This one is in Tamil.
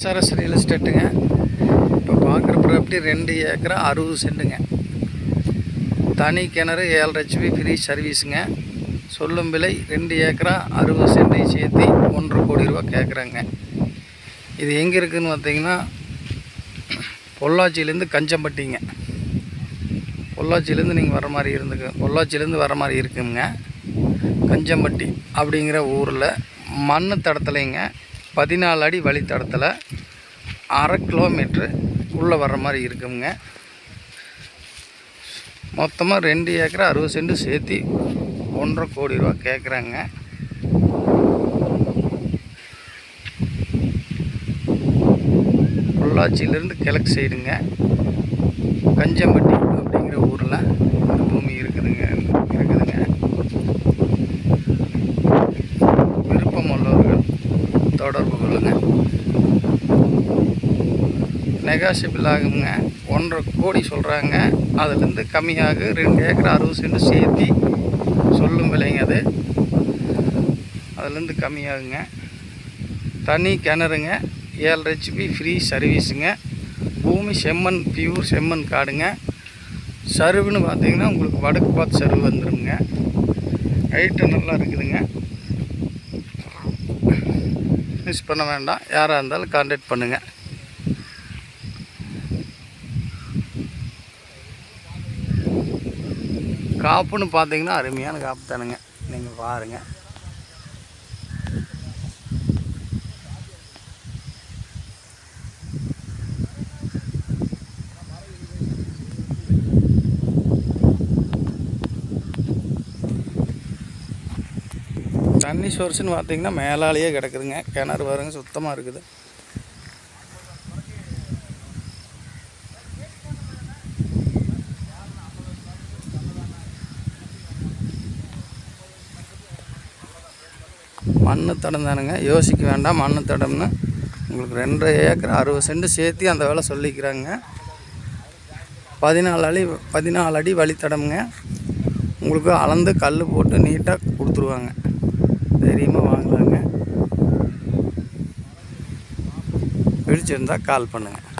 எஸ்ஆர்எஸ் ரியல் எஸ்டேட்டுங்க இப்போ பார்க்குற ப்ராப்பர்ட்டி ரெண்டு ஏக்கரா அறுபது சென்ட்டுங்க. தனி கிணறு ஏழரை ஹெச்பி ஃப்ரீ சர்வீஸுங்க சொல்லும் விலை ரெண்டு ஏக்கரா அறுபது சென்ட்டை சேர்த்து ஒன்று கோடி ரூபா கேட்குறாங்க இது எங்கே இருக்குதுன்னு பார்த்தீங்கன்னா பொள்ளாச்சியிலேருந்து கஞ்சம்பட்டிங்க. பொள்ளாச்சியிலேருந்து நீங்கள் வர மாதிரி இருந்துக்கு பொள்ளாச்சியிலேருந்து வர மாதிரி இருக்குங்க. கஞ்சம்பட்டி அப்படிங்கிற ஊரில் மண் தடத்துலைங்க. பதினாலு அடி வழித்தடத்தில் அரை கிலோமீட்ரு உள்ளே வர்ற மாதிரி இருக்குங்க. மொத்தமாக ரெண்டு ஏக்கரா அறுபது சென்ட் சேர்த்து ஒன்றரை கோடி ரூபா கேட்குறாங்க பொள்ளாச்சியிலேருந்து கிழக்கு சைடுங்க கஞ்சம்பட்டி அப்படிங்கிற ஊரில் இந்த பூமி இருக்குதுங்க இருக்குதுங்க விருப்பம் உள்ளவர்கள் தொடர்பு கொள்ளுங்க. நெகாசிபிள் ஆகுங்க. ஒன்றரை கோடி சொல்கிறாங்க அதுலேருந்து கம்மியாக. ரெண்டு ஏக்கர் அறுபது சென்ட் சேர்த்தி சொல்லும் விலைங்க அது. அதுலேருந்து கம்மியாகுங்க. தனி கிணறுங்க. ஏழு ஹெச்பி ஃப்ரீ சர்வீஸுங்க பூமி செம்மண் பியூர் செம்மண் காடுங்க. சருவுன்னு பார்த்தீங்கன்னா உங்களுக்கு வடக்கு பார்த்து சருவு வந்துடுங்க ஹைட்டு நல்லா இருக்குதுங்க. மிஸ் பண்ண வேண்டாம். யாராக இருந்தாலும் கான்டாக்ட் பண்ணுங்கள் காப்புன்னு பார்த்தீங்கன்னா அருமையான காப்பு தானுங்க. நீங்கள் பாருங்கள் தண்ணி சோர்ஸ்னு பார்த்தீங்கன்னா மேலாலேயே கிடக்குதுங்க. கிணறு பாருங்க சுத்தமாக இருக்குது. மண்ணு தடம் தானுங்க யோசிக்க வேண்டாம் மண்ணு தடம்னு. உங்களுக்கு ரெண்டரை ஏக்கர் அறுபது சென்ட் சேர்த்து அந்த வேலை சொல்லிக்கிறாங்க. பதினாலு அடி பதினாலு அடி வழித்தடம்ங்க. உங்களுக்கு அளந்து கல் போட்டு நீட்டாக கொடுத்துருவாங்க. பிடிச்சிருந்தா கால் பண்ணுங்கள்